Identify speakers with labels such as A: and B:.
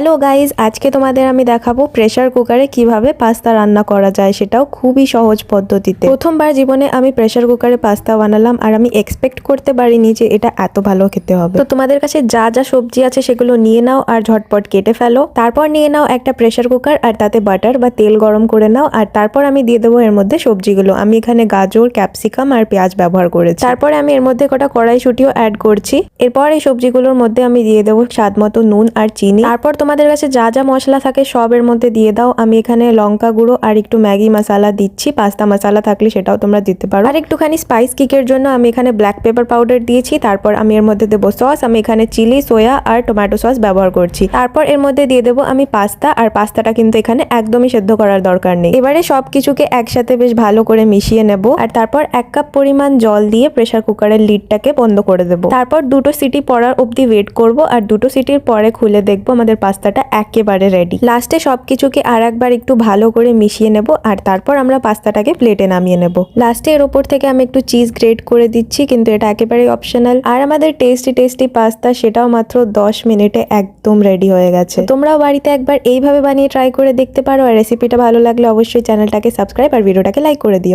A: Hello guys আজকে তোমাদের আমি দেখাবো প্রেসার কুকারে কীভাবে পাস্তা রান্না করা যায়, সেটাও খুবই সহজ পদ্ধতিতে। প্রথমবার জীবনে আমি প্রেসার কুকারে পাস্তা বানালাম আর আমি এক্সপেক্ট করতে পারিনি যে এটা এত ভালো খেতে হবে। তো তোমাদের কাছে যা যা সবজি আছে সেগুলো নিয়ে নাও আর ঝটপট কেটে ফেলো। তারপর নিয়ে নাও একটা প্রেসার কুকার আর তাতে বাটার বা তেল গরম করে নাও আর তারপর আমি দিয়ে দেবো এর মধ্যে সবজিগুলো। আমি এখানে গাজর ক্যাপসিকাম আর পেঁয়াজ ব্যবহার করেছি। তারপরে আমি এর মধ্যে কটা কড়াইশুটিও অ্যাড করছি। এরপর এই সবজিগুলোর মধ্যে আমি দিয়ে দেবো স্বাদ মতো নুন আর চিনি। তারপর তোমাদের কাছে যা যা মশলা থাকে সব এর মধ্যে দিয়ে দাও। আমি এখানে লঙ্কা গুঁড়ো আর একটু ম্যাগি মশলা দিচ্ছি। পাস্তা মশলা থাকলে সেটাও তোমরা দিতে পারো। আর একটুখানি স্পাইস কিকের জন্য আমি এখানে ব্ল্যাক পেপার পাউডার দিয়েছি। তারপর আমি এর মধ্যে দেবো সস আমি এখানে চিলি সোয়া আর টমেটো সস ব্যবহার করছি। তারপর এর মধ্যে দিয়ে দেবো আমি পাস্তা। আর পাস্তাটা কিন্তু এখানে একদমই সেদ্ধ করার দরকার নেই। এবারে সব কিছুকে একসাথে বেশ ভালো করে মিশিয়ে নেব। আর তারপর এক কাপ পরিমাণ জল দিয়ে প্রেসার কুকারের লিডটাকে বন্ধ করে দেবো। তারপর দুটো সিটি পড়ার অবধি ওয়েট করব। আর দুটো সিটির পরে খুলে দেখব আমাদের পাস্তাটা একেবারে রেডি লাস্টে সবকিছুকে আর একবার একটু ভালো করে মিশিয়ে নেব আর তারপর আমরা পাস্তাটাকে প্লেটে নামিয়ে নেব। লাস্টে এর ওপর থেকে আমি একটু চিজ গ্রেড করে দিচ্ছি, কিন্তু এটা একেবারেই অপশনাল আর আমাদের টেস্টি টেস্টি পাস্তা সেটাও মাত্র দশ মিনিটে একদম রেডি হয়ে গেছে। তোমরাও বাড়িতে একবার এইভাবে বানিয়ে ট্রাই করে দেখতে পারো। আর রেসিপিটা ভালো লাগলে অবশ্যই চ্যানেলটাকে সাবস্ক্রাইব আর ভিডিওটাকে লাইক করে দিও।